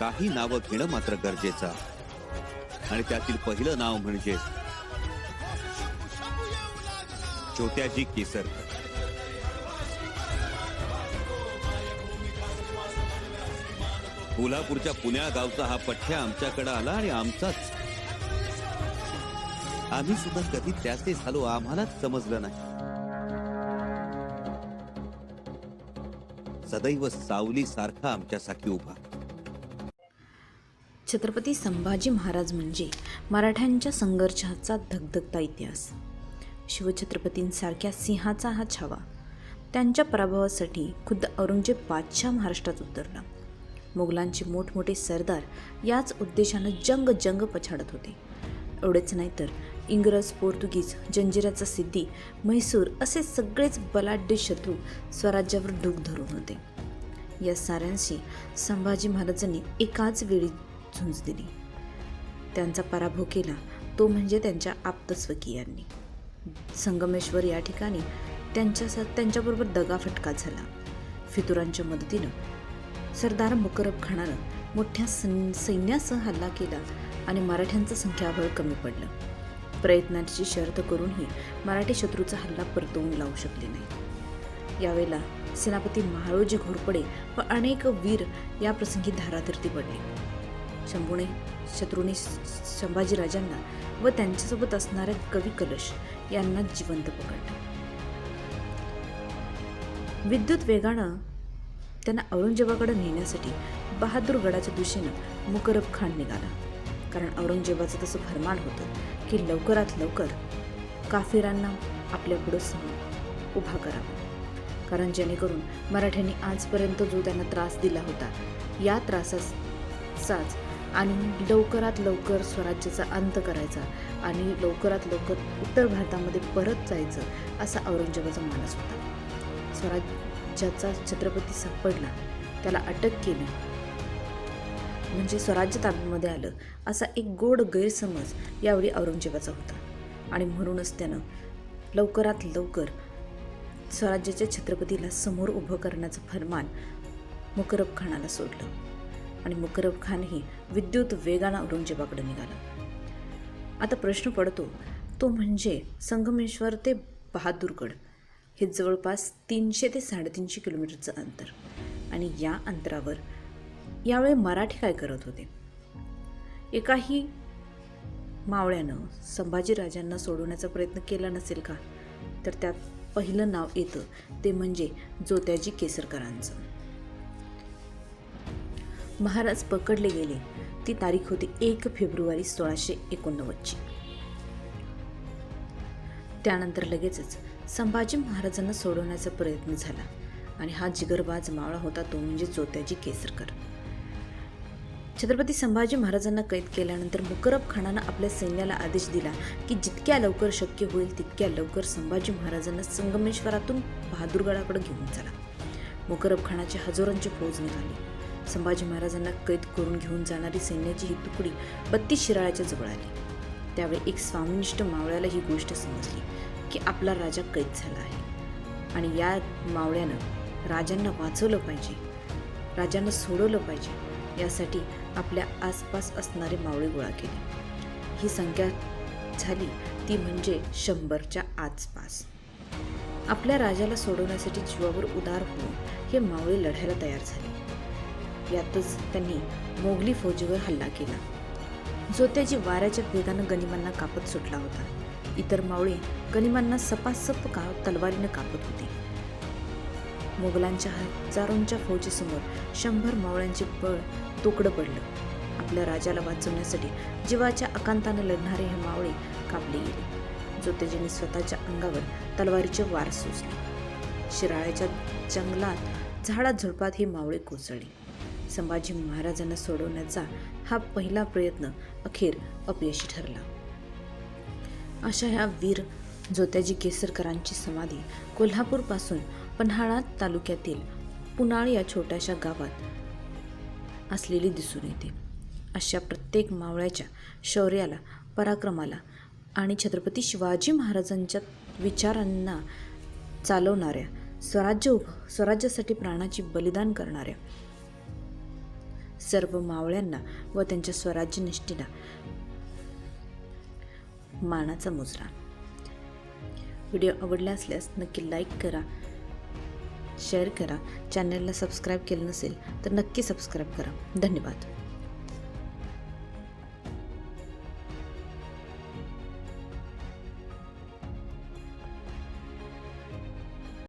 काही नावं घेणं मात्र गरजेचं आहे. आणि त्यातील पहिलं नाव म्हणजे छोट्याजी केसरकर कोल्हापूरच्या पुण्या गावचा हा पठ्या आमच्याकडे आला आणि आमचाच. आम्ही सुद्धा कधी त्याचे झालो आम्हालाच समजलं नाही. सदैव सावली सारखा आमच्यासाठी उभा. छत्रपती संभाजी महाराज म्हणजे मराठ्यांच्या संघर्षाचा धगधगता इतिहास. शिवछत्रपतींसारख्या सिंहाचा हा छावा त्यांच्या पराभवासाठी खुद्द औरंगजेब बादशाह महाराष्ट्रात उतरला. मुघलांचे मोठमोठे सरदार याच उद्देशानं जंग जंग पछाडत होते. एवढेच नाही तर इंग्रज पोर्तुगीज जंजिराचा सिद्धी म्हैसूर असे सगळेच बलाढ्य शत्रू स्वराज्यावर डूक धरून होते. या साऱ्यांशी संभाजी महाराजांनी एकाच वेळी झुंज दिली. त्यांचा पराभव केला तो म्हणजे त्यांच्या आप्तस्वकीयांनी. संगमेश्वर या ठिकाणी त्यांच्या त्यांच्याबरोबर दगाफटका झाला. फितुरांच्या मदतीनं सरदार मुकरब खानानं मोठ्या सैन्यासह हल्ला केला आणि मराठ्यांचं संख्याबळ कमी पडलं. प्रयत्नांची शर्त करूनही मराठी शत्रूचा हल्ला परतवून लावू शकले नाही. यावेळेला सेनापती महाळोजी घोरपडे व अनेक वीर या प्रसंगी धारातीर्थी पडले. शंभूने शत्रूने संभाजीराजांना व त्यांच्यासोबत असणाऱ्या कवी कलश यांना जिवंत पकडलं. विद्युत वेगानं त्यांना औरंगजेबाकडे नेण्यासाठी बहादूरगडाच्या दिशेनं मुकरब खान निघाला. कारण औरंगजेबाचं तसं फरमान होतं की लवकरात लवकर काफिरांना आपल्या पुढं समोर उभा करावा. कारण जेणेकरून मराठ्यांनी आजपर्यंत जो त्यांना त्रास दिला होता या त्रासाचाच आणि लवकरात लवकर स्वराज्याचा अंत करायचा आणि लवकरात लवकर उत्तर भारतामध्ये परत जायचं असा औरंगजेबाचा मानस होता. स्वराज्याचा छत्रपती सापडला त्याला अटक केली म्हणजे स्वराज्य ताब्यामध्ये आलं असा एक गोड गैरसमज यावेळी औरंगजेबाचा होता. आणि म्हणूनच त्यानं लवकरात लवकर स्वराज्याच्या छत्रपतीला समोर उभं करण्याचं फरमान मुकरब खानाला सोडलं. आणि मुकरब खानही विद्युत वेगानं औरंगजेबाकडे निघाला. आता प्रश्न पडतो तो म्हणजे संगमेश्वर ते बहादूरगड हे जवळपास तीनशे ते साडेतीनशे किलोमीटरचं अंतर. आणि या अंतरावर यावेळी मराठी काय करत होते? एकाही मावळ्यानं संभाजीराजांना सोडवण्याचा प्रयत्न केला नसेल का? तर त्यात पहिलं नाव येतं ते म्हणजे जोत्याजी केसरकरांचं. महाराज पकडले गेले. ती तारीख होती एक फेब्रुवारी सोळाशे एकोणनव्वदची. त्यानंतर लगेचच संभाजी महाराजांना सोडवण्याचा प्रयत्न झाला आणि हा जिगरबाज मावळा होता तो म्हणजे जोत्याजी केसरकर. छत्रपती संभाजी महाराजांना कैद केल्यानंतर मुकरब खानानं आपल्या सैन्याला आदेश दिला की जितक्या लवकर शक्य होईल तितक्या लवकर संभाजी महाराजांना संगमेश्वरातून बहादूरगडाकडे घेऊन चला. मुकरब खानाचे हजारोंची फौज निघाली. संभाजी महाराजांना कैद करून घेऊन जाणारी सैन्याची ही तुकडी बत्तीस शिराळ्याच्या जवळ आली. त्यावेळी एक स्वामिनिष्ठ मावळ्याला ही गोष्ट समजली की आपला राजा कैद झाला आहे. आणि या मावळ्यानं राजांना वाचवलं पाहिजे राजांना सोडवलं पाहिजे. यासाठी आपल्या आसपास असणारे मावळे गोळा केले. ही संख्या झाली ती म्हणजे शंभरच्या आसपास. आपल्या राजाला सोडवण्यासाठी जीवावर उदार होऊन हे मावळे लढायला तयार झाले. यातच त्यांनी मोगली फौजीवर हल्ला केला. जोत्याजी वाऱ्याच्या वेगानं गनिमांना कापत सुटला होता. इतर मावळे गनिमांना सपासप का तलवारीनं कापत होते. मोगलांच्या हजारोंच्या फौजीसमोर शंभर मावळ्यांचे बळ तोकडं पडलं. आपल्या राजाला वाचवण्यासाठी जीवाच्या अकांतानं लढणारे हे मावळे कापले गेले. जोतेजीने स्वतःच्या अंगावर तलवारीचे वार सोसले. शिराळ्याच्या जंगलात झाडात झुडपात हे मावळे कोसळले. संभाजी महाराजांना सोडवण्याचा हा पहिला प्रयत्न अखेर अपयशी ठरला. अशा ह्या वीर जोत्याजी केसरकरांची समाधी कोल्हापूरपासून पन्हाळा तालुक्यातील पुनाळ या छोट्याशा गावात असलेली दिसून येते. अशा प्रत्येक मावळ्याच्या शौर्याला पराक्रमाला आणि छत्रपती शिवाजी महाराजांच्या विचारांना चालवणाऱ्या स्वराज्य स्वराज्यासाठी प्राणाची बलिदान करणाऱ्या सर्व मावळ्यांना व त्यांच्या स्वराज्य निष्ठेला मानाचा मुजरा. व्हिडिओ आवडला असल्यास नक्की लाईक करा शेअर करा. चॅनलला सबस्क्राईब केलं नसेल तर नक्की सबस्क्राईब करा. धन्यवाद.